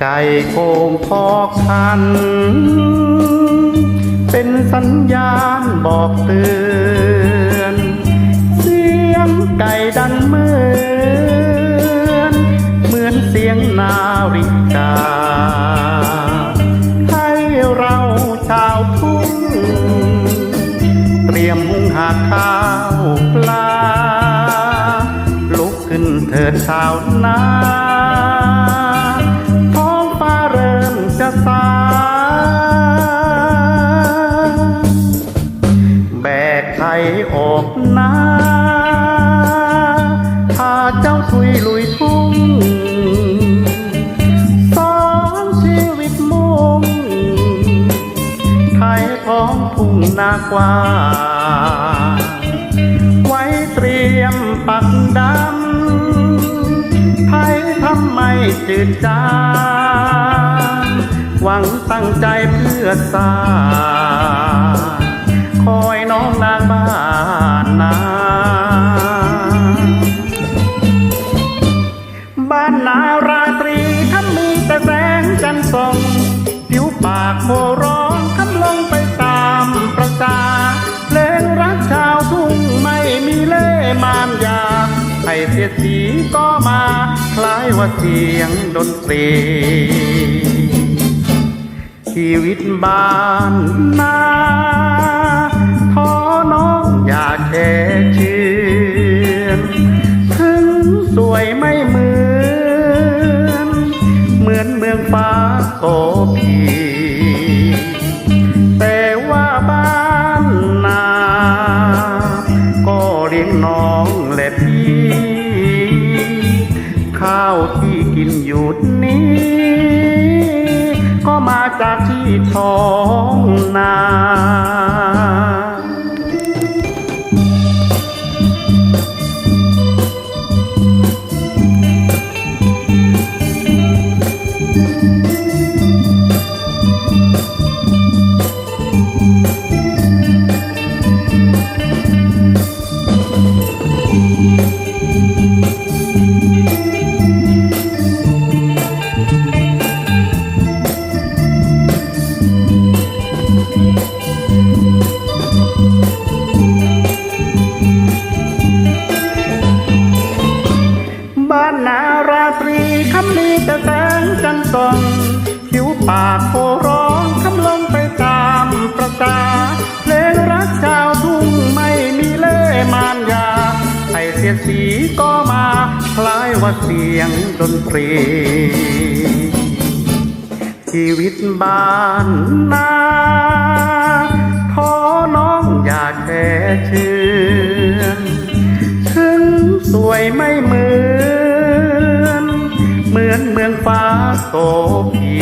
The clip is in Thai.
ไก่โคงพอกคัน เป็นสัญญาณบอกเตือน เสียงไก่ดังเหมือน เหมือนเสียงนาฬิกา ให้เราชาวทุ่งเตรียมหุงหาข้าวปลา ลุกขึ้นเถิดชาวนา ไขออกนาพาเจ้าทุยลุยทุ่งสอนชีวิตมุ่งไทยท้องทุ่งนากว้าไว้เตรียมปักดำไทยทำไมจืดจางหวังตั้งใจเพื่อสร้างคอย องนางบ้านนา บ้านนาราตรีคำมีแต่แสงจันทร์ส่องผิวปากโคร้องคำลงไปตามประกาเพลงรักชาวทุ่งไม่มีเล่ห์มานยาให้เสียสีก็มาคล้ายว่าเสียงดนตรีชีวิตบ้านนา โกพีแต่ว่าบ้านนา ก็เลี้ยงน้องและพี่ ข้าวที่กินอยู่นี้ ก็มาจากที่ท้องนา คำนี้แต่แสงจันทร์ส่องผิวปากโคร้องคำลงไปตามประกาเพลงรักชาวทุ่งไม่มีเล่มานยาให้เสียสีก็มาคล้ายว่าเสียงดนตรี ชีวิตบ้านนาขอน้องอย่าแค่เชื่อนถึงสวยไม่เหมือน อนเมืองฟ้าโสพี